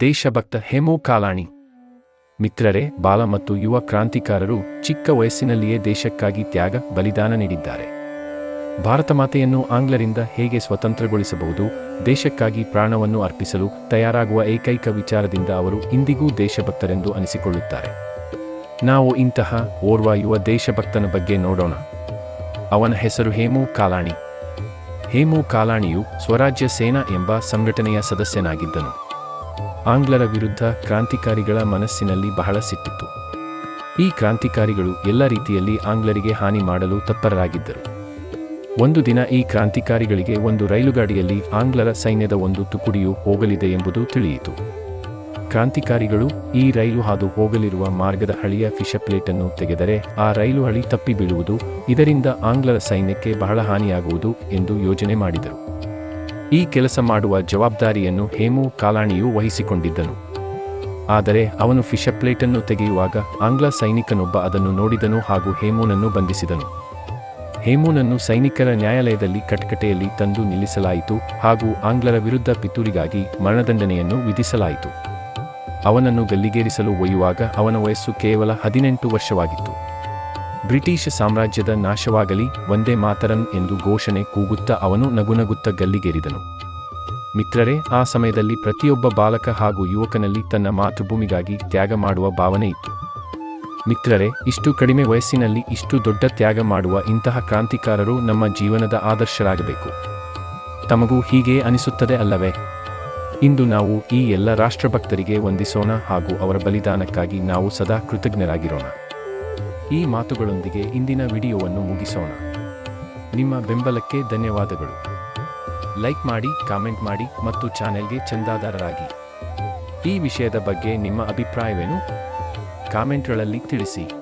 ದೇಶಭಕ್ತ ಹೇಮು ಕಾಲಾಣಿ. ಮಿತ್ರರೇ, ಬಾಲ ಮತ್ತು ಯುವ ಕ್ರಾಂತಿಕಾರರು ಚಿಕ್ಕ ವಯಸ್ಸಿನಲ್ಲಿಯೇ ದೇಶಕ್ಕಾಗಿ ತ್ಯಾಗ, ಬಲಿದಾನ ನೀಡಿದ್ದಾರೆ. ಭಾರತ ಮಾತೆಯನ್ನು ಆಂಗ್ಲರಿಂದ ಹೇಗೆ ಸ್ವತಂತ್ರಗೊಳಿಸಬಹುದು, ದೇಶಕ್ಕಾಗಿ ಪ್ರಾಣವನ್ನು ಅರ್ಪಿಸಲು ತಯಾರಾಗುವ ಏಕೈಕ ವಿಚಾರದಿಂದ ಅವರು ಇಂದಿಗೂ ದೇಶಭಕ್ತರೆಂದು ಅನಿಸಿಕೊಳ್ಳುತ್ತಾರೆ. ನಾವು ಇಂತಹ ಓರ್ವ ಯುವ ದೇಶಭಕ್ತನ ಬಗ್ಗೆ ನೋಡೋಣ. ಅವನ ಹೆಸರು ಹೇಮು ಕಾಲಾಣಿ. ಹೇಮು ಕಾಲಾಣಿಯು ಸ್ವರಾಜ್ಯ ಸೇನಾ ಎಂಬ ಸಂಘಟನೆಯ ಸದಸ್ಯನಾಗಿದ್ದನು. ಆಂಗ್ಲರ ವಿರುದ್ಧ ಕ್ರಾಂತಿಕಾರಿಗಳ ಮನಸ್ಸಿನಲ್ಲಿ ಬಹಳ ಸಿಟ್ಟಿತ್ತು. ಈ ಕ್ರಾಂತಿಕಾರಿಗಳು ಎಲ್ಲ ರೀತಿಯಲ್ಲಿ ಆಂಗ್ಲರಿಗೆ ಹಾನಿ ಮಾಡಲು ತತ್ಪರರಾಗಿದ್ದರು. ಒಂದು ದಿನ ಈ ಕ್ರಾಂತಿಕಾರಿಗಳಿಗೆ ಒಂದು ರೈಲುಗಾಡಿಯಲ್ಲಿ ಆಂಗ್ಲರ ಸೈನ್ಯದ ಒಂದು ತುಕುಡಿಯು ಹೋಗಲಿದೆ ಎಂಬುದು ತಿಳಿಯಿತು. ಕ್ರಾಂತಿಕಾರಿಗಳು ಈ ರೈಲು ಹಾದು ಹೋಗಲಿರುವ ಮಾರ್ಗದ ಹಳಿಯ ಫಿಶಪ್ಲೇಟನ್ನು ತೆಗೆದರೆ ಆ ರೈಲು ಹಳಿ ತಪ್ಪಿ ಬೀಳುವುದು ಇದರಿಂದ ಆಂಗ್ಲರ ಸೈನ್ಯಕ್ಕೆ ಬಹಳ ಹಾನಿಯಾಗುವುದು ಎಂದು ಯೋಜನೆ ಮಾಡಿದರು. ಈ ಕೆಲಸ ಮಾಡುವ ಜವಾಬ್ದಾರಿಯನ್ನು ಹೇಮು ಕಾಲಾಣಿಯು ವಹಿಸಿಕೊಂಡಿದ್ದನು. ಆದರೆ ಅವನು ಫಿಶಪ್ಲೇಟನ್ನು ತೆಗೆಯುವಾಗ ಆಂಗ್ಲ ಸೈನಿಕನೊಬ್ಬ ಅದನ್ನು ನೋಡಿದನು ಹಾಗೂ ಹೇಮೂನನ್ನು ಬಂಧಿಸಿದನು. ಹೇಮೂನನ್ನು ಸೈನಿಕರ ನ್ಯಾಯಾಲಯದಲ್ಲಿ ಕಟಕಟೆಯಲ್ಲಿ ತಂದು ನಿಲ್ಲಿಸಲಾಯಿತು ಹಾಗೂ ಆಂಗ್ಲರ ವಿರುದ್ಧ ಪಿತೂರಿಗಾಗಿ ಮರಣದಂಡನೆಯನ್ನು ವಿಧಿಸಲಾಯಿತು. ಅವನನ್ನು ಗಲ್ಲಿಗೇರಿಸಲು ಒಯ್ಯುವಾಗ ಅವನ ವಯಸ್ಸು ಕೇವಲ ಹದಿನೆಂಟು ವರ್ಷವಾಗಿತ್ತು. ಬ್ರಿಟಿಷ್ ಸಾಮ್ರಾಜ್ಯದ ನಾಶವಾಗಲಿ, ಒಂದೇ ಮಾತರಂ ಎಂದು ಘೋಷಣೆ ಕೂಗುತ್ತ ಅವನು ನಗುನಗುತ್ತ ಗಲ್ಲಿಗೇರಿದನು. ಮಿತ್ರರೇ, ಆ ಸಮಯದಲ್ಲಿ ಪ್ರತಿಯೊಬ್ಬ ಬಾಲಕ ಹಾಗೂ ಯುವಕನಲ್ಲಿ ತನ್ನ ಮಾತೃಭೂಮಿಗಾಗಿ ತ್ಯಾಗ ಮಾಡುವ ಭಾವನೆ ಇತ್ತು. ಮಿತ್ರರೇ, ಇಷ್ಟು ಕಡಿಮೆ ವಯಸ್ಸಿನಲ್ಲಿ ಇಷ್ಟು ದೊಡ್ಡ ತ್ಯಾಗ ಮಾಡುವ ಇಂತಹ ಕ್ರಾಂತಿಕಾರರು ನಮ್ಮ ಜೀವನದ ಆದರ್ಶರಾಗಬೇಕು. ತಮಗೂ ಹೀಗೆ ಅನಿಸುತ್ತದೆ ಅಲ್ಲವೇ? ಇಂದು ನಾವು ಈ ಎಲ್ಲ ರಾಷ್ಟ್ರಭಕ್ತರಿಗೆ ವಂದಿಸೋಣ ಹಾಗೂ ಅವರ ಬಲಿದಾನಕ್ಕಾಗಿ ನಾವು ಸದಾ ಕೃತಜ್ಞರಾಗಿರೋಣ. ಈ ಮಾತುಗಳೊಂದಿಗೆ ಇಂದಿನ ವಿಡಿಯೋವನ್ನು ಮುಗಿಸೋಣ. ನಿಮ್ಮ ಬೆಂಬಲಕ್ಕೆ ಧನ್ಯವಾದಗಳು. ಲೈಕ್ ಮಾಡಿ, ಕಾಮೆಂಟ್ ಮಾಡಿ ಮತ್ತು ಚಾನೆಲ್ಗೆ ಚಂದಾದಾರರಾಗಿ. ಈ ವಿಷಯದ ಬಗ್ಗೆ ನಿಮ್ಮ ಅಭಿಪ್ರಾಯವೇನು? ಕಾಮೆಂಟ್ಗಳಲ್ಲಿ ತಿಳಿಸಿ.